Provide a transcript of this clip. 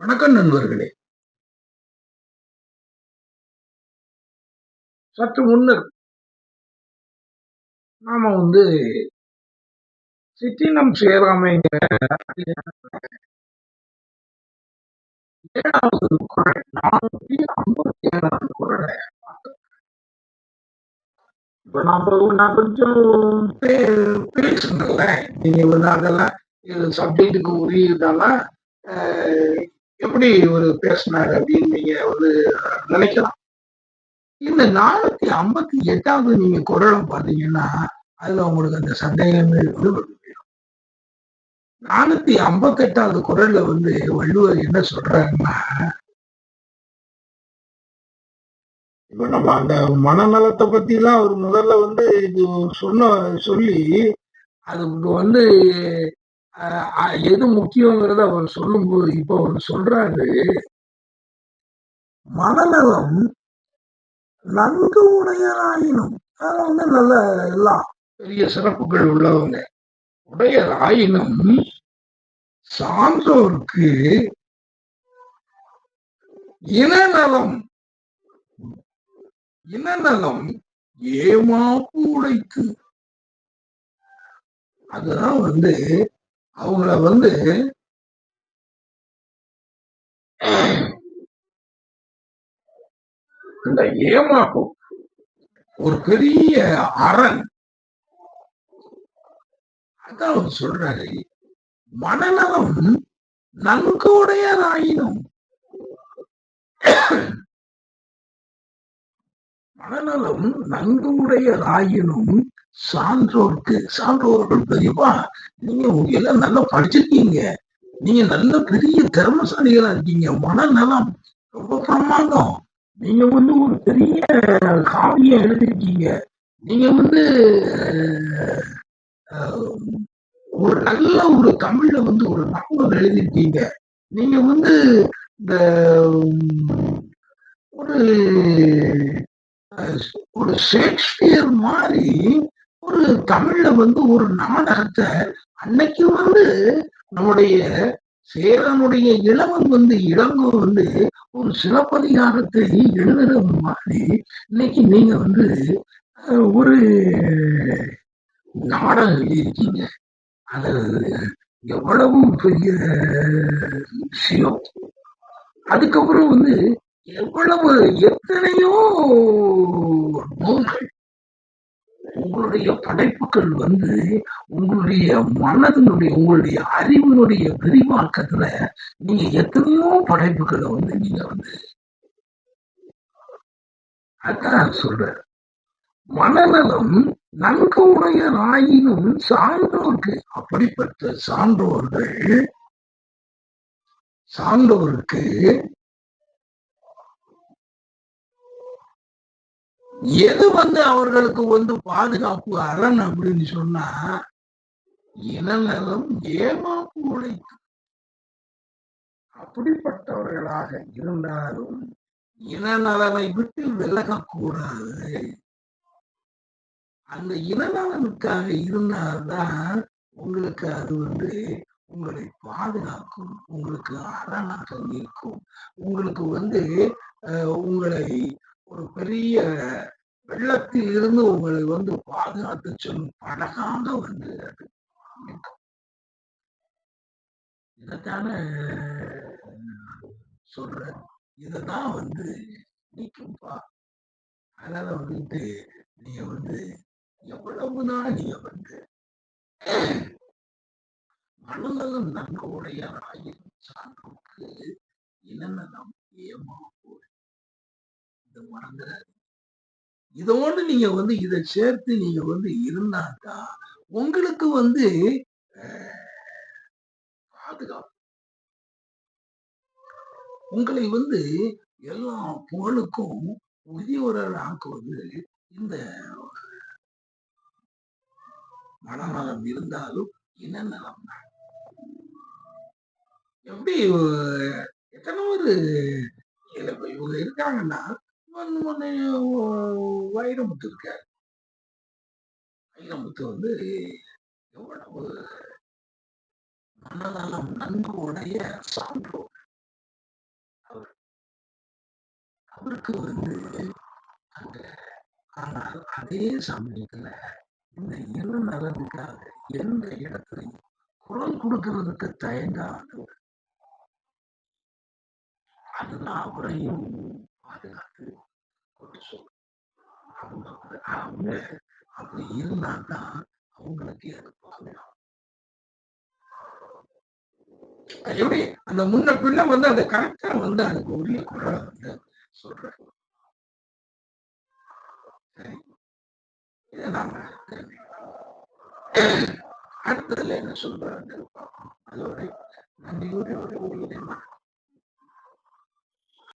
வணக்கம் நண்பர்களே. சற்று முன்னர் நாம வந்து சிற்றினம் சேராமைங்கிற ஏழாவது குரல் நானூத்தி ஐம்பத்தி ஏழாவது குரலை. இப்ப நான் கொஞ்சம் பே- பேசுனேன்ல நீங்க வந்து அதெல்லாம் இது சப்ஜெக்டுக்கு உரியதெல்லாம் எப்படி ஒரு பேசினாரு அப்படின்னு நீங்க வந்து நினைக்கலாம். இந்த நானூத்தி ஐம்பத்தி எட்டாவது நீங்க குரலை பாத்தீங்கன்னா அதுல உங்களுக்கு அந்த சந்தேகமே வந்து நானூத்தி ஐம்பத்தி எட்டாவது குரல்ல வந்து வள்ளுவர் என்ன சொல்றாருன்னா இப்ப நம்ம அந்த மனநலத்தை பத்தி எல்லாம் அவர் முதல்ல வந்து இது சொன்ன சொல்லி அது வந்து எது முக்கியங்கிறத அவர் சொல்லும்போது இப்போ அவர் சொல்றாரு மனநலம் நன்கு உடையராயினும் அதை வந்து நல்ல எல்லாம் பெரிய சிறப்புகள் உள்ளவங்க உடையராயினும் சான்றோருக்கு இனநலம் இனநலம் ஏமாப்பு உடைக்கு அதுதான் வந்து அவங்கள வந்து இந்த ஏமாப்பு ஒரு பெரிய அரண். அதான் அவர் சொல்றாரு மனநலம் நன்கு உடையராயினும் மனநலம் நன்கு உடையராயினும் சான்றோர்க்கு சான்றோர்கள் பெரியப்பா நீங்க எல்லாம் நல்லா படிச்சிருக்கீங்க. நீங்க நல்ல பெரிய திறமசாலிகளா இருக்கீங்க. மனநலம் ரொம்ப பிரமாதம். நீங்க வந்து ஒரு பெரிய காவியம் எழுதிருக்கீங்க. நீங்க வந்து ஒரு நல்ல ஒரு தமிழ்ல வந்து ஒரு நாவல் எழுதிருக்கீங்க. நீங்க வந்து இந்த ஒரு ஒரு ஷேக்ஸ்பியர் மாதிரி ஒரு தமிழ்ல வந்து ஒரு நாடகத்தை அன்னைக்கு வந்து நம்முடைய சேரனுடைய இளவன் வந்து இளங்கோ வந்து ஒரு சிலப்பதிகாரத்தை எழுதுற மாதிரி இன்னைக்கு நீங்க வந்து ஒரு நாடகம் எழுதியிருக்கீங்க அது எவ்வளவு பெரிய விஷயம். அதுக்கப்புறம் வந்து எவ்வளவு எத்தனையோ நூல்கள் உங்களுடைய படைப்புகள் வந்து உங்களுடைய மனதினுடைய உங்களுடைய அறிவினுடைய விரிவாக்கத்துல நீங்க எத்தனையோ படைப்புகளை வந்து நீங்க வந்து அதான் சொல்ற மனநலம் நன்கு உடையராயினும் சான்றோருக்கு அப்படிப்பட்ட சான்றோர்கள் சான்றோருக்கு எது வந்து அவர்களுக்கு வந்து பாதுகாப்பு அரண் அப்படின்னு சொன்னா இனநலம் ஏமாப்பு உழைக்கும் அப்படிப்பட்டவர்களாக இருந்தாலும் இனநலனை விட்டு விலகக்கூடாது. அந்த இனநலனுக்காக இருந்தால்தான் உங்களுக்கு அது வந்து உங்களை பாதுகாக்கும் உங்களுக்கு அரணாக நிற்கும். உங்களுக்கு வந்து உங்களை ஒரு பெரிய வெள்ளத்தில் இருந்து உங்களை வந்து பாதுகாத்து சொல்லும் படகாக வந்து அது. நிற்கும் இதைத்தானே சொல்றேன். இததான் வந்து நிற்கும்பா அதனால வந்துட்டு நீங்க வந்து எவ்வளவுதான் நீங்க வந்து மனநலம் நன்கு உடையவராயின் சான்றோருக்கு ஏமா போய் இதை மறந்துடாது இதோடு நீங்க வந்து இதை சேர்த்து நீங்க வந்து இருந்தாக்கா உங்களுக்கு வந்து பாதுகாப்பு. உங்களை வந்து எல்லா புகழுக்கும் உரியவர்கள் ஆக்குவது இந்த மனநலம் இருந்தாலும் இனநலம் தான் எப்படி எத்தனை ஒரு இவங்க இருக்காங்கன்னா வைரமுத்து இருக்காரு. வைரமுத்து வந்து எவ்வளவு மனநலம் நன்கு உடைய சான்றோர் அவருக்கு வந்து அங்க ஆனால் அதே சமயத்துல இந்த இரு நலனுக்காக எந்த இடத்துலையும் குரல் கொடுக்கிறதுக்கு தயங்காதவர் அதுதான் அவரையும் பாதுகாத்து கொண்டு சொல்லும் அவங்க அப்படி இருந்தாதான் அவங்களுக்கு அது பாதுகாப்பு எப்படி அந்த முன்ன பின்ன வந்து அந்த கரெக்டா வந்து அதுக்கு உரிய குரல் வந்து சொல்றேன் இதை நாம அடுத்ததுல என்ன சொல்றாங்க பார்ப்போம். அதோட நன்றியோட ஒரு உயிரை